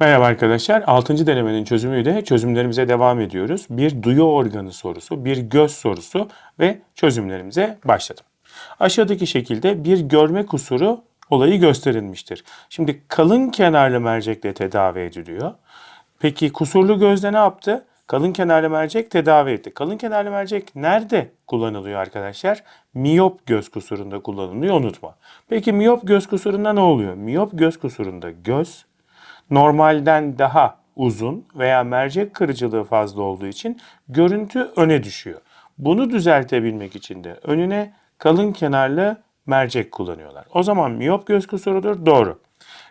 Merhaba arkadaşlar. 6. denemenin çözümüyle çözümlerimize devam ediyoruz. Bir duyu organı sorusu, bir göz sorusu ve çözümlerimize başladım. Aşağıdaki şekilde bir görme kusuru olayı gösterilmiştir. Şimdi kalın kenarlı mercekle tedavi ediliyor. Peki kusurlu gözle ne yaptı? Kalın kenarlı mercek tedavi etti. Kalın kenarlı mercek nerede kullanılıyor arkadaşlar? Miyop göz kusurunda kullanılıyor unutma. Peki miyop göz kusurunda ne oluyor? Miyop göz kusurunda göz normalden daha uzun veya mercek kırıcılığı fazla olduğu için görüntü öne düşüyor. Bunu düzeltebilmek için de önüne kalın kenarlı mercek kullanıyorlar. O zaman miyop göz kusurudur doğru.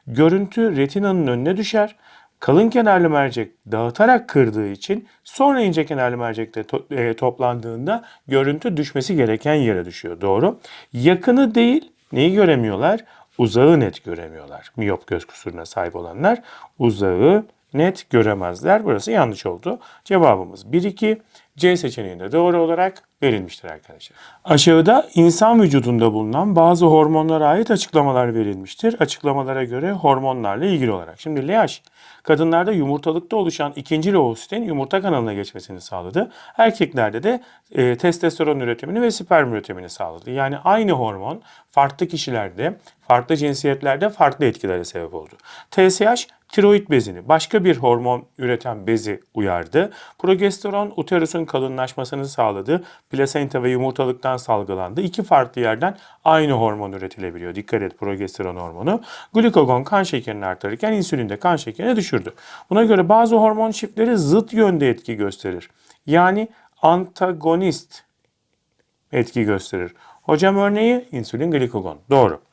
Görüntü retinanın önüne düşer. Kalın kenarlı mercek dağıtarak kırdığı için sonra ince kenarlı mercekte to- e, toplandığında görüntü düşmesi gereken yere düşüyor. Doğru. Yakını değil neyi göremiyorlar? Uzağı net göremiyorlar. Miyop göz kusuruna sahip olanlar uzağı net göremezler. Burası yanlış oldu. Cevabımız 1-2. C seçeneğinde doğru olarak verilmiştir arkadaşlar. Aşağıda insan vücudunda bulunan bazı hormonlara ait açıklamalar verilmiştir. Açıklamalara göre hormonlarla ilgili olarak. Şimdi LH kadınlarda yumurtalıkta oluşan ikinci loositin yumurta kanalına geçmesini sağladı. Erkeklerde de e, testosteron üretimini ve sperm üretimini sağladı. Yani aynı hormon farklı kişilerde, farklı cinsiyetlerde farklı etkilere sebep oldu. TSH tiroid bezini, başka bir hormon üreten bezi uyardı. Progesteron uterusun kalınlaşmasını sağladı. Plasenta ve yumurtalıktan salgılandı. İki farklı yerden aynı hormon üretilebiliyor. Dikkat et progesteron hormonu. Glikogon kan şekerini artırırken insülin de kan şekerini düşürdü. Buna göre bazı hormon çiftleri zıt yönde etki gösterir. Yani antagonist etki gösterir. Hocam örneği insülin glikogon. Doğru.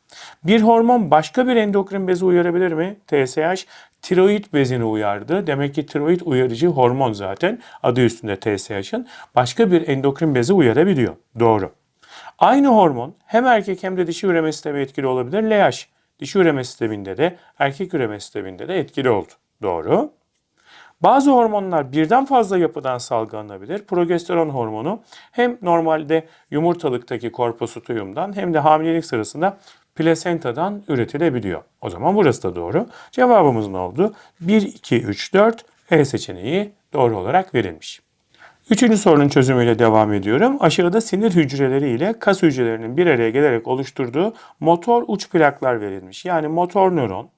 Bir hormon başka bir endokrin bezi uyarabilir mi? TSH tiroid bezini uyardı. Demek ki tiroid uyarıcı hormon zaten. Adı üstünde TSH'ın. Başka bir endokrin bezi uyarabiliyor. Doğru. Aynı hormon hem erkek hem de dişi üreme sistemi etkili olabilir. LH dişi üreme sisteminde de erkek üreme sisteminde de etkili oldu. Doğru. Bazı hormonlar birden fazla yapıdan salgılanabilir. Progesteron hormonu hem normalde yumurtalıktaki korpusituyumdan hem de hamilelik sırasında plasentadan üretilebiliyor. O zaman burası da doğru. Cevabımız ne oldu? 1, 2, 3, 4 E seçeneği doğru olarak verilmiş. Üçüncü sorunun çözümüyle devam ediyorum. Aşağıda sinir hücreleri ile kas hücrelerinin bir araya gelerek oluşturduğu motor uç plaklar verilmiş. Yani motor nöron,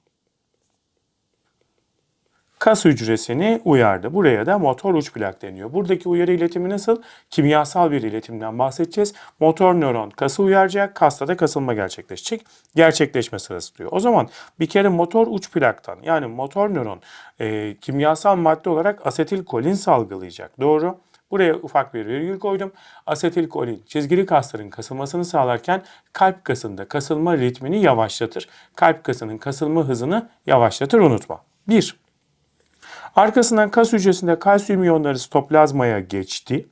kas hücresini uyardı. Buraya da motor uç plak deniyor. Buradaki uyarı iletimi nasıl? Kimyasal bir iletimden bahsedeceğiz. Motor nöron kası uyaracak, kasta da kasılma gerçekleşecek. Gerçekleşme sırası diyor. O zaman bir kere motor uç plaktan yani motor nöron e, kimyasal madde olarak asetilkolin salgılayacak. Doğru. Buraya ufak bir virgül koydum. Asetilkolin çizgili kasların kasılmasını sağlarken kalp kasında kasılma ritmini yavaşlatır. Kalp kasının kasılma hızını yavaşlatır unutma. 1. Arkasından kas hücresinde kalsiyum iyonları sitoplazmaya geçti.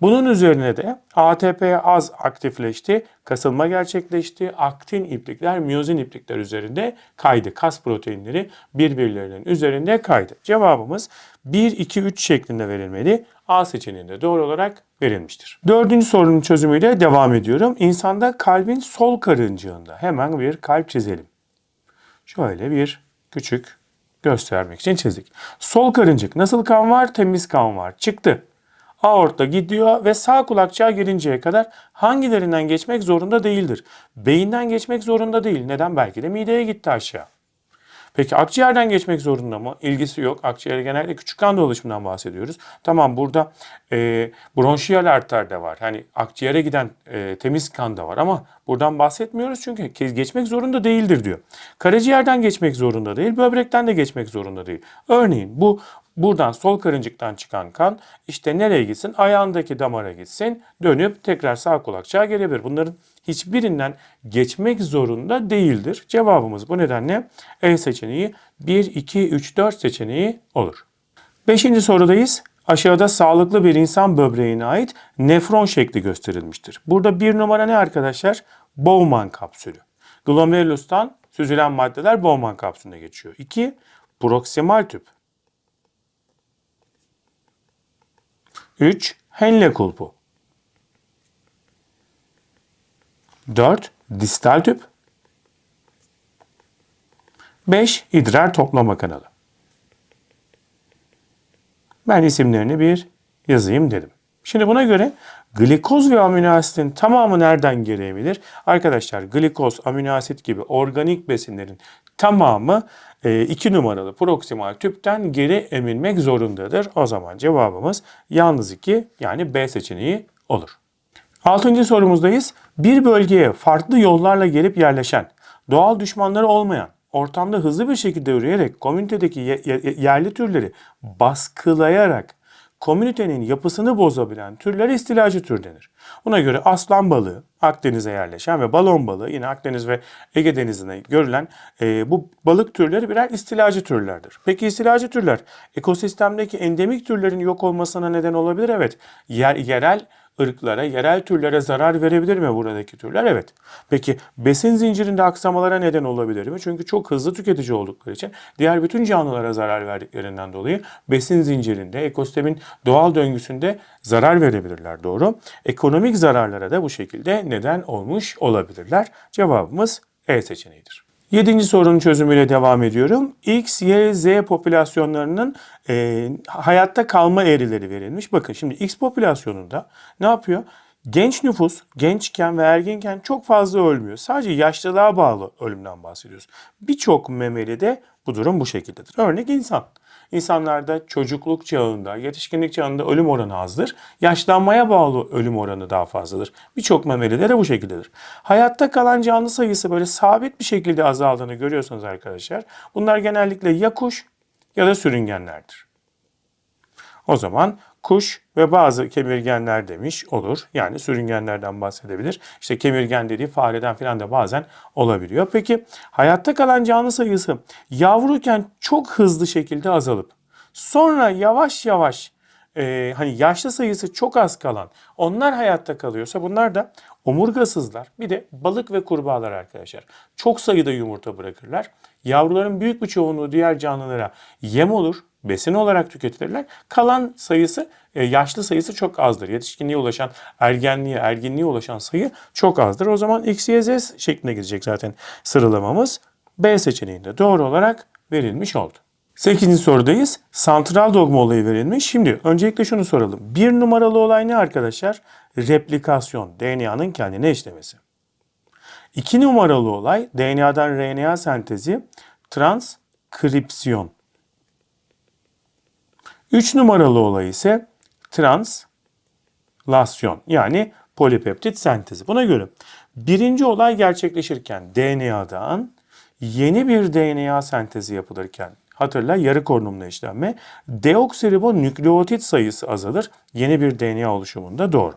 Bunun üzerine de ATP az aktifleşti, kasılma gerçekleşti, aktin iplikler, miyozin iplikler üzerinde kaydı. Kas proteinleri birbirlerinin üzerinde kaydı. Cevabımız 1, 2, 3 şeklinde verilmeli. A seçeneğinde doğru olarak verilmiştir. Dördüncü sorunun çözümüyle devam ediyorum. İnsanda kalbin sol karıncığında hemen bir kalp çizelim. Şöyle bir küçük göstermek için çizdik. Sol karıncık nasıl kan var? Temiz kan var. Çıktı. Aorta gidiyor ve sağ kulakçığa gelinceye kadar hangilerinden geçmek zorunda değildir. Beyinden geçmek zorunda değil. Neden? Belki de mideye gitti aşağı. Peki akciğerden geçmek zorunda mı? İlgisi yok. Akciğer genellikle küçük kan dolaşımından bahsediyoruz. Tamam burada e, bronşiyal arter de var. Hani akciğere giden e, temiz kan da var ama buradan bahsetmiyoruz çünkü geçmek zorunda değildir diyor. Karaciğerden geçmek zorunda değil, böbrekten de geçmek zorunda değil. Örneğin bu Buradan sol karıncıktan çıkan kan işte nereye gitsin? Ayağındaki damara gitsin. Dönüp tekrar sağ kulakçığa gelebilir. Bunların hiçbirinden geçmek zorunda değildir. Cevabımız bu nedenle E seçeneği 1, 2, 3, 4 seçeneği olur. Beşinci sorudayız. Aşağıda sağlıklı bir insan böbreğine ait nefron şekli gösterilmiştir. Burada bir numara ne arkadaşlar? Bowman kapsülü. Glomerulus'tan süzülen maddeler Bowman kapsülüne geçiyor. 2. Proksimal tüp. 3. Henle kulpu. 4. Distal tüp. 5. İdrar toplama kanalı. Ben isimlerini bir yazayım dedim. Şimdi buna göre glikoz ve amino asitin tamamı nereden gelebilir? Arkadaşlar glikoz, amino asit gibi organik besinlerin tamamı 2 numaralı proksimal tüpten geri emilmek zorundadır. O zaman cevabımız yalnız 2 yani B seçeneği olur. Altıncı sorumuzdayız. Bir bölgeye farklı yollarla gelip yerleşen, doğal düşmanları olmayan, ortamda hızlı bir şekilde yürüyerek komünitedeki ye- ye- yerli türleri baskılayarak komünitenin yapısını bozabilen türlere istilacı tür denir. Buna göre aslan balığı Akdeniz'e yerleşen ve balon balığı yine Akdeniz ve Ege Denizi'nde görülen e, bu balık türleri birer istilacı türlerdir. Peki istilacı türler ekosistemdeki endemik türlerin yok olmasına neden olabilir? Evet. Yer, yerel ırklara, yerel türlere zarar verebilir mi buradaki türler? Evet. Peki besin zincirinde aksamalara neden olabilir mi? Çünkü çok hızlı tüketici oldukları için diğer bütün canlılara zarar verdiklerinden dolayı besin zincirinde, ekosistemin doğal döngüsünde zarar verebilirler. Doğru. Ekonomik zararlara da bu şekilde neden olmuş olabilirler. Cevabımız E seçeneğidir. Yedinci sorunun çözümüyle devam ediyorum. X, Y, Z popülasyonlarının e, hayatta kalma eğrileri verilmiş. Bakın şimdi X popülasyonunda ne yapıyor? Genç nüfus gençken ve ergenken çok fazla ölmüyor. Sadece yaşlılığa bağlı ölümden bahsediyoruz. Birçok memeli de bu durum bu şekildedir. Örnek insan. İnsanlarda çocukluk çağında, yetişkinlik çağında ölüm oranı azdır. Yaşlanmaya bağlı ölüm oranı daha fazladır. Birçok memelide de bu şekildedir. Hayatta kalan canlı sayısı böyle sabit bir şekilde azaldığını görüyorsunuz arkadaşlar. Bunlar genellikle ya kuş ya da sürüngenlerdir. O zaman kuş ve bazı kemirgenler demiş olur. Yani sürüngenlerden bahsedebilir. İşte kemirgen dediği fareden filan da bazen olabiliyor. Peki hayatta kalan canlı sayısı yavruyken çok hızlı şekilde azalıp sonra yavaş yavaş e, hani yaşlı sayısı çok az kalan onlar hayatta kalıyorsa bunlar da omurgasızlar bir de balık ve kurbağalar arkadaşlar. Çok sayıda yumurta bırakırlar. Yavruların büyük bir çoğunluğu diğer canlılara yem olur besin olarak tüketilirler. Kalan sayısı, e, yaşlı sayısı çok azdır. Yetişkinliğe ulaşan, ergenliğe, erginliğe ulaşan sayı çok azdır. O zaman X, Y, Z şeklinde gidecek zaten sıralamamız. B seçeneğinde doğru olarak verilmiş oldu. 8. sorudayız. Santral dogma olayı verilmiş. Şimdi öncelikle şunu soralım. Bir numaralı olay ne arkadaşlar? Replikasyon, DNA'nın kendine işlemesi. İki numaralı olay DNA'dan RNA sentezi, transkripsiyon. 3 numaralı olay ise translasyon yani polipeptit sentezi. Buna göre birinci olay gerçekleşirken DNA'dan yeni bir DNA sentezi yapılırken hatırla yarı korunumlu işlenme deoksiribonükleotit sayısı azalır yeni bir DNA oluşumunda doğru.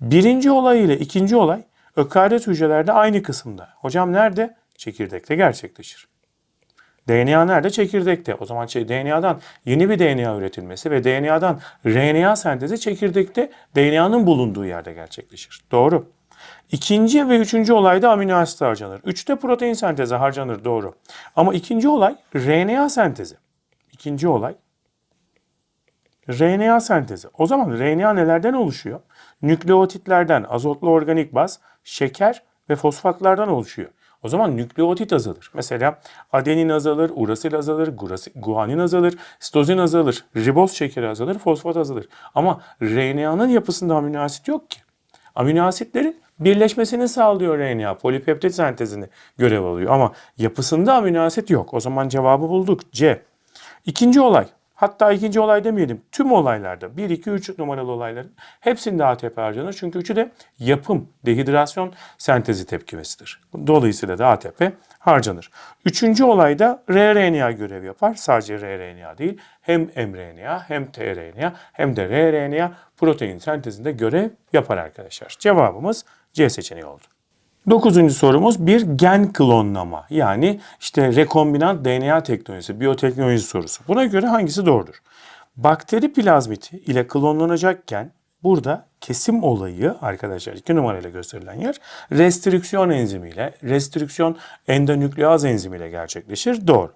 Birinci olay ile ikinci olay ökaryot hücrelerde aynı kısımda. Hocam nerede? Çekirdekte gerçekleşir. DNA nerede? Çekirdekte. O zaman şey, DNA'dan yeni bir DNA üretilmesi ve DNA'dan RNA sentezi çekirdekte DNA'nın bulunduğu yerde gerçekleşir. Doğru. İkinci ve üçüncü olayda amino asit harcanır. Üçte protein sentezi harcanır. Doğru. Ama ikinci olay RNA sentezi. İkinci olay RNA sentezi. O zaman RNA nelerden oluşuyor? Nükleotitlerden, azotlu organik baz, şeker ve fosfatlardan oluşuyor. O zaman nükleotit azalır. Mesela adenin azalır, urasil azalır, guanin azalır, sitozin azalır, riboz şekeri azalır, fosfat azalır. Ama RNA'nın yapısında amino asit yok ki. Amino asitlerin birleşmesini sağlıyor RNA. Polipeptit sentezini görev alıyor. Ama yapısında amino asit yok. O zaman cevabı bulduk. C. İkinci olay. Hatta ikinci olay demeyelim. Tüm olaylarda 1, 2, 3 numaralı olayların hepsinde ATP harcanır. Çünkü üçü de yapım, dehidrasyon sentezi tepkimesidir. Dolayısıyla da ATP harcanır. Üçüncü olayda rRNA görev yapar. Sadece rRNA değil. Hem mRNA hem tRNA hem de rRNA protein sentezinde görev yapar arkadaşlar. Cevabımız C seçeneği oldu. Dokuzuncu sorumuz bir gen klonlama yani işte rekombinant DNA teknolojisi, biyoteknoloji sorusu. Buna göre hangisi doğrudur? Bakteri plazmiti ile klonlanacakken burada kesim olayı arkadaşlar iki numarayla gösterilen yer restrüksiyon enzimiyle, restrüksiyon endonükleaz enzimiyle gerçekleşir. Doğru.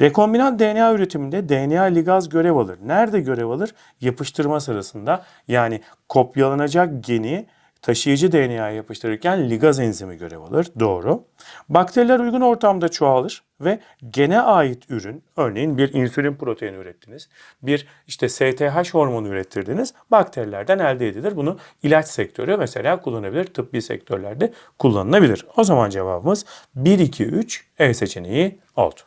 Rekombinant DNA üretiminde DNA ligaz görev alır. Nerede görev alır? Yapıştırma sırasında yani kopyalanacak geni taşıyıcı DNA'ya yapıştırırken ligaz enzimi görev alır. Doğru. Bakteriler uygun ortamda çoğalır ve gene ait ürün, örneğin bir insülin proteini ürettiniz, bir işte STH hormonu ürettirdiniz, bakterilerden elde edilir. Bunu ilaç sektörü mesela kullanabilir, tıbbi sektörlerde kullanılabilir. O zaman cevabımız 1, 2, 3 E seçeneği oldu.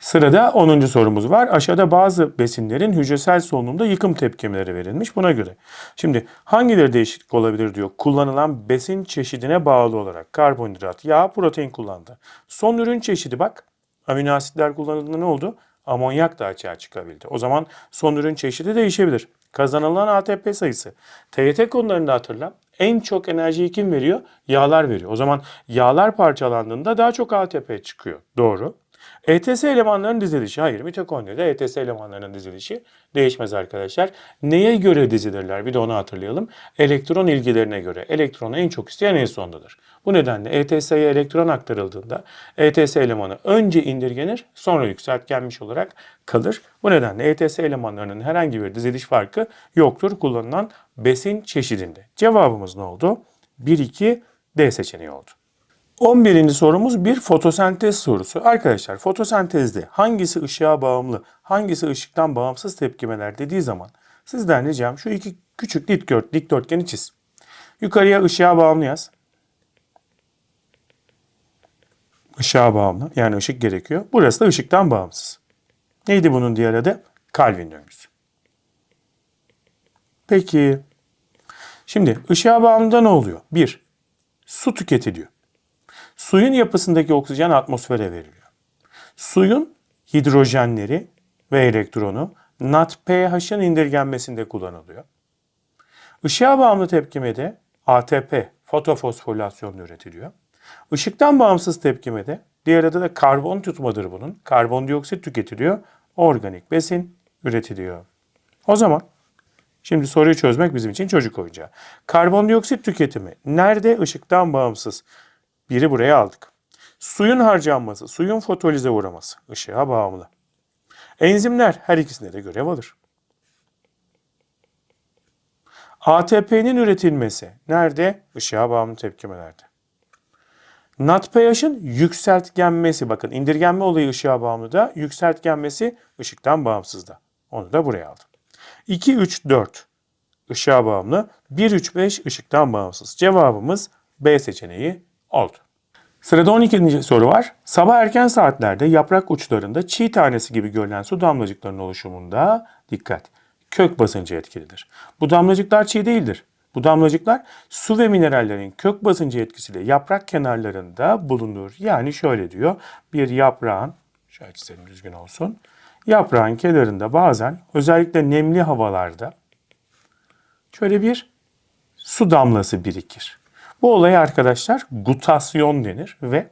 Sırada 10. sorumuz var. Aşağıda bazı besinlerin hücresel solunumda yıkım tepkimeleri verilmiş buna göre. Şimdi hangileri değişiklik olabilir diyor. Kullanılan besin çeşidine bağlı olarak karbonhidrat, yağ, protein kullandı. Son ürün çeşidi bak. Amino asitler kullanıldığında ne oldu? Amonyak da açığa çıkabildi. O zaman son ürün çeşidi değişebilir. Kazanılan ATP sayısı. TYT konularında hatırla. En çok enerjiyi kim veriyor? Yağlar veriyor. O zaman yağlar parçalandığında daha çok ATP çıkıyor. Doğru. ETS elemanlarının dizilişi. Hayır mitokondride ETS elemanlarının dizilişi değişmez arkadaşlar. Neye göre dizilirler? Bir de onu hatırlayalım. Elektron ilgilerine göre. Elektronu en çok isteyen en sondadır. Bu nedenle ETS'ye elektron aktarıldığında ETS elemanı önce indirgenir sonra yükseltgenmiş olarak kalır. Bu nedenle ETS elemanlarının herhangi bir diziliş farkı yoktur kullanılan besin çeşidinde. Cevabımız ne oldu? 1-2 D seçeneği oldu. 11. sorumuz bir fotosentez sorusu. Arkadaşlar fotosentezde hangisi ışığa bağımlı, hangisi ışıktan bağımsız tepkimeler dediği zaman sizden ricam şu iki küçük dikdört, dikdörtgeni çiz. Yukarıya ışığa bağımlı yaz. Işığa bağımlı yani ışık gerekiyor. Burası da ışıktan bağımsız. Neydi bunun diğer adı? Calvin döngüsü. Peki. Şimdi ışığa bağımlıda ne oluyor? Bir, su tüketiliyor. Suyun yapısındaki oksijen atmosfere veriliyor. Suyun hidrojenleri ve elektronu NADPH'ın indirgenmesinde kullanılıyor. Işığa bağımlı tepkimede ATP, fotofosforilasyonla üretiliyor. Işıktan bağımsız tepkimede, diğer adı da karbon tutmadır bunun. Karbondioksit tüketiliyor, organik besin üretiliyor. O zaman şimdi soruyu çözmek bizim için çocuk oyuncağı. Karbondioksit tüketimi nerede ışıktan bağımsız? Biri buraya aldık. Suyun harcanması, suyun fotolize uğraması ışığa bağımlı. Enzimler her ikisinde de görev alır. ATP'nin üretilmesi nerede? Işığa bağımlı tepkimelerde. NADPH'ın yükseltgenmesi, bakın indirgenme olayı ışığa bağımlı da, yükseltgenmesi ışıktan bağımsız da. Onu da buraya aldım. 2, 3, 4 ışığa bağımlı, 1, 3, 5 ışıktan bağımsız. Cevabımız B seçeneği oldu. Sırada 12. soru var. Sabah erken saatlerde yaprak uçlarında çiğ tanesi gibi görülen su damlacıklarının oluşumunda dikkat. Kök basıncı etkilidir. Bu damlacıklar çiğ değildir. Bu damlacıklar su ve minerallerin kök basıncı etkisiyle yaprak kenarlarında bulunur. Yani şöyle diyor. Bir yaprağın, şöyle çizelim düzgün olsun. Yaprağın kenarında bazen özellikle nemli havalarda şöyle bir su damlası birikir. Bu olaya arkadaşlar gutasyon denir ve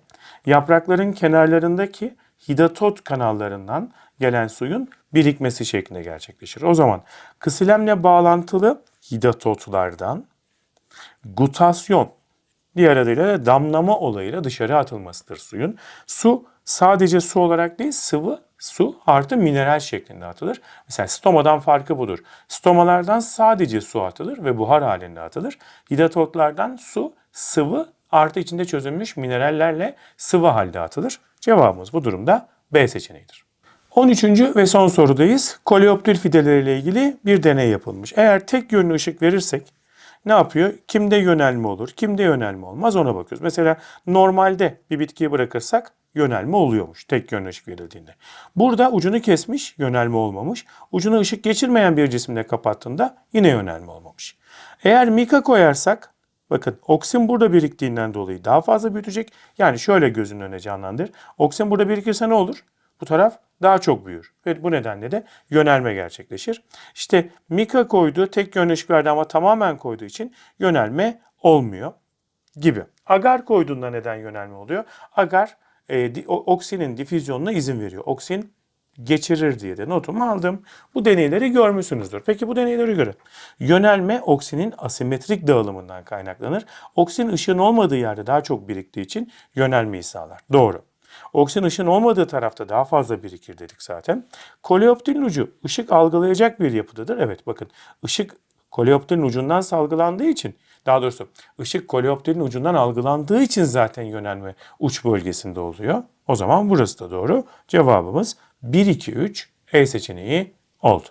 yaprakların kenarlarındaki hidatot kanallarından gelen suyun birikmesi şeklinde gerçekleşir. O zaman kısilemle bağlantılı hidatotlardan gutasyon diğer adıyla da damlama olayıyla dışarı atılmasıdır suyun. Su sadece su olarak değil sıvı su artı mineral şeklinde atılır. Mesela stomadan farkı budur. Stomalardan sadece su atılır ve buhar halinde atılır. Hidatotlardan su sıvı artı içinde çözülmüş minerallerle sıvı halde atılır. Cevabımız bu durumda B seçeneğidir. 13. ve son sorudayız. Koleoptil fideleriyle ilgili bir deney yapılmış. Eğer tek yönlü ışık verirsek ne yapıyor? Kimde yönelme olur, kimde yönelme olmaz ona bakıyoruz. Mesela normalde bir bitkiyi bırakırsak yönelme oluyormuş tek yönlü ışık verildiğinde. Burada ucunu kesmiş, yönelme olmamış. Ucuna ışık geçirmeyen bir cisimle kapattığında yine yönelme olmamış. Eğer mika koyarsak Bakın oksin burada biriktiğinden dolayı daha fazla büyütecek. Yani şöyle gözünün önüne canlandır. Oksin burada birikirse ne olur? Bu taraf daha çok büyür. Ve bu nedenle de yönelme gerçekleşir. İşte Mika koyduğu tek yönlü ışık verdi ama tamamen koyduğu için yönelme olmuyor gibi. Agar koyduğunda neden yönelme oluyor? Agar e, oksinin difüzyonuna izin veriyor. Oksin geçirir diye de notumu aldım. Bu deneyleri görmüşsünüzdür. Peki bu deneylere göre yönelme oksinin asimetrik dağılımından kaynaklanır. Oksin ışığın olmadığı yerde daha çok biriktiği için yönelmeyi sağlar. Doğru. Oksin ışığın olmadığı tarafta daha fazla birikir dedik zaten. Koleoptilin ucu ışık algılayacak bir yapıdadır. Evet bakın ışık koleopterin ucundan salgılandığı için daha doğrusu ışık koleopterin ucundan algılandığı için zaten yönelme uç bölgesinde oluyor. O zaman burası da doğru. Cevabımız 1, 2, 3 E seçeneği oldu.